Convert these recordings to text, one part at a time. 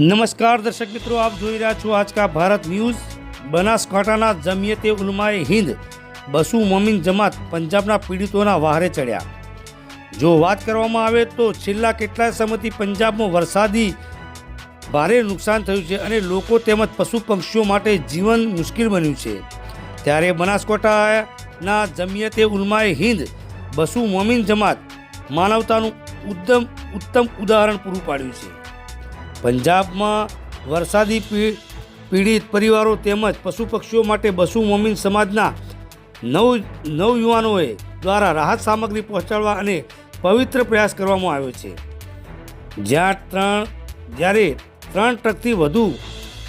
નમસ્કાર દર્શક મિત્રો, આપ જોઈ રહ્યા છો આજકા ભારત ન્યૂઝ. બનાસકાંઠાના જમિયતે ઉલમાએ હિન્દ બસુ મોમિન જમાત પંજાબના પીડિતોના વહારે ચડ્યા. જો વાત કરવામાં આવે તો છેલ્લા કેટલાય સમયથી પંજાબમાં વરસાદી ભારે નુકસાન થયું છે અને લોકો તેમજ પશુ પક્ષીઓ માટે જીવન મુશ્કેલ બન્યું છે. ત્યારે બનાસકાંઠાના જમિયતે ઉલમાએ હિન્દ બસુ મોમિન જમાત માનવતાનું ઉત્તમ ઉત્તમ ઉદાહરણ પૂરું પાડ્યું છે. પંજાબમાં વરસાદી પીડિત પરિવારો તેમજ પશુ પક્ષીઓ માટે બસુ મોમિન સમાજના નવ નવયુવાનોએ દ્વારા રાહત સામગ્રી પહોંચાડવા અને પવિત્ર પ્રયાસ કરવામાં આવ્યો છે. જ્યાં ત્રણ, જ્યારે ત્રણ ટ્રકથી વધુ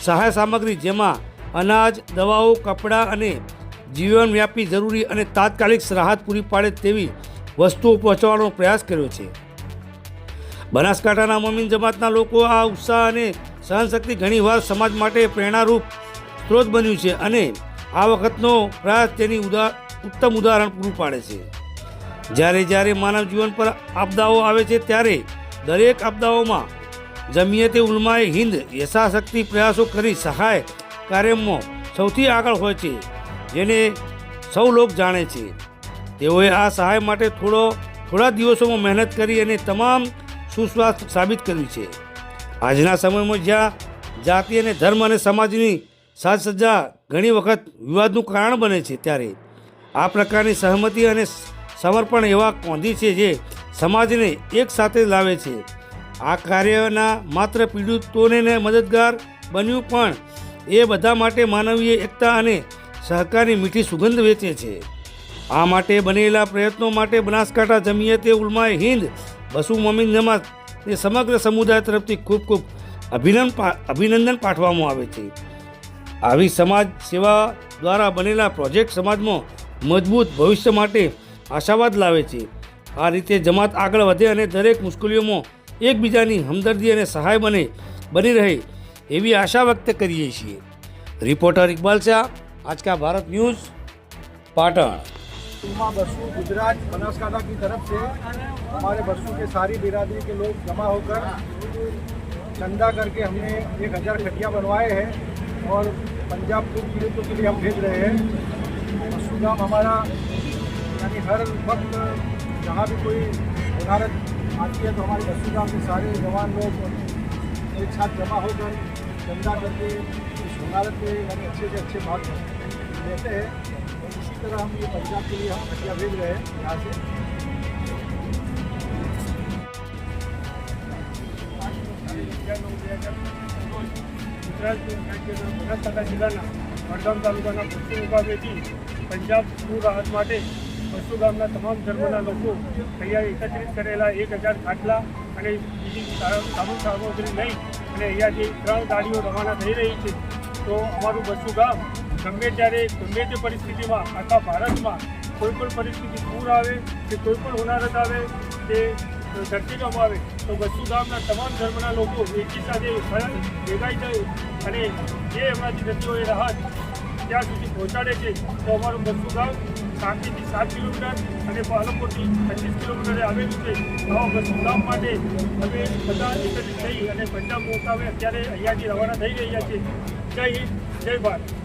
સહાય સામગ્રી જેમાં અનાજ, દવાઓ, કપડાં અને જીવનવ્યાપી જરૂરી અને તાત્કાલિક રાહત પૂરી પાડે તેવી વસ્તુઓ પહોંચાડવાનો પ્રયાસ કર્યો છે. બનાસકાંઠાના મોમીન જમાતના લોકો આ ઉત્સાહ અને સહનશક્તિ ઘણીવાર સમાજ માટે પ્રેરણારૂપ સ્ત્રોત બન્યું છે અને આ વખતનો પ્રયાસ તેની ઉદા, ઉત્તમ ઉદાહરણ પૂરું પાડે છે. જ્યારે જ્યારે માનવ જીવન પર આપદાઓ આવે છે ત્યારે દરેક આપદાઓમાં જમિયતે ઉલમાએ હિન્દ યથાશક્તિ પ્રયાસો કરી સહાય કાર્યમાં સૌથી આગળ હોય છે, જેને સૌ લોક જાણે છે. તેઓએ આ સહાય માટે થોડો, થોડા દિવસોમાં મહેનત કરી અને તમામ સુસ્વાસ્થ્ય સાબિત કર્યું છે. આજના સમયમાં જ્યાં જાતિ અને ધર્મ અને સમાજની સાજ સજ્જા ઘણી વખત વિવાદનું કારણ બને છે ત્યારે આ પ્રકારની સહમતિ અને સમર્પણ એવા કોંધી છે જે સમાજને એક સાથે લાવે છે. આ કાર્યના માત્ર પીડિતોને મદદગાર બન્યું પણ એ બધા માટે માનવીય એકતા અને સહકારની મીઠી સુગંધ વેચે છે. આ માટે બનેલા પ્રયત્નો માટે બનાસકાંઠા જમિયતે ઉલમાએ હિન્દ, બસુ મોમિન જમાત એ સમગ્ર સમુદાય તરફથી ખૂબ ખૂબ અભિનંદન અભિનંદન પાઠવવામાં આવે છે. આવી સમાજ સેવા દ્વારા બનેલા પ્રોજેક્ટ સમાજમાં મજબૂત ભવિષ્ય માટે આશાવાદ લાવે છે. આ રીતે જમાત આગળ વધે અને દરેક મુશ્કેલીઓમાં એકબીજાની હમદર્દી અને સહાય બને, બની રહે એવી આશા વ્યક્ત કરીએ છીએ. Reporter Iqbal Shah Aajka Bharat news, Patan. Uma Basu Gujarat Banaskantha की तरफ़ से हमारे बसु के सारी बिरादरी के लोग जमा होकर चंदा करके हमने एक हज़ार खटिया बनवाए हैं और पंजाब को पीड़ितों के लिए हम भेज रहे हैं। बसु गाँव हमारा, यानी हर वक्त जहाँ भी कोई वजारत आती है तो हमारे बसु गाँव के सारे जवान लोग एक साथ जमा होकर चंदा करके इस वजारत के यानी अच्छे से अच्छे भाग लेते हैं। इसी तरह हम ये पंजाब के लिए हम खटिया भेज रहे हैं यहाँ से ગુજરાત રાજ્યના બનાસકાંઠા જિલ્લાના વડગામ તાલુકાના પશ્ચિમ વિભાગેથી પંજાબ પૂર રાહત માટે પશુ ગામના તમામ ધર્મના લોકો અહીંયા એકત્રિત કરેલા એક હજાર ખાટલા અને બીજી સા- સામૂહિક સામગ્રી લઈ અને અહીંયાથી ત્રણ ગાડીઓ રવાના થઈ રહી છે તો અમારું બસુ ગામ ગમે ત્યારે ગમે તે પરિસ્થિતિમાં આખા ભારતમાં કોઈ પણ પરિસ્થિતિ પૂર આવે કે કોઈ પણ હોનારત આવે કે ધરતીકંપ આવે, તો ગામના તમામ ધર્મના લોકો એકી સાથે ભેગાઈ જાય અને જે એમનાથી થતી રાહત ત્યાં સુધી પહોંચાડે છે, તો અમારું ગામ શાંતિથી સાત કિલોમીટર અને પાલનપુરથી પચીસ કિલોમીટરે આવેલું છે. આવા ગામ માટે અમે બધા એકત્રિત થઈ અને પંજાબ મુકામે અત્યારે અહીંયાથી રવાના થઈ રહ્યા છે જય હિન્દ, જય ભારત.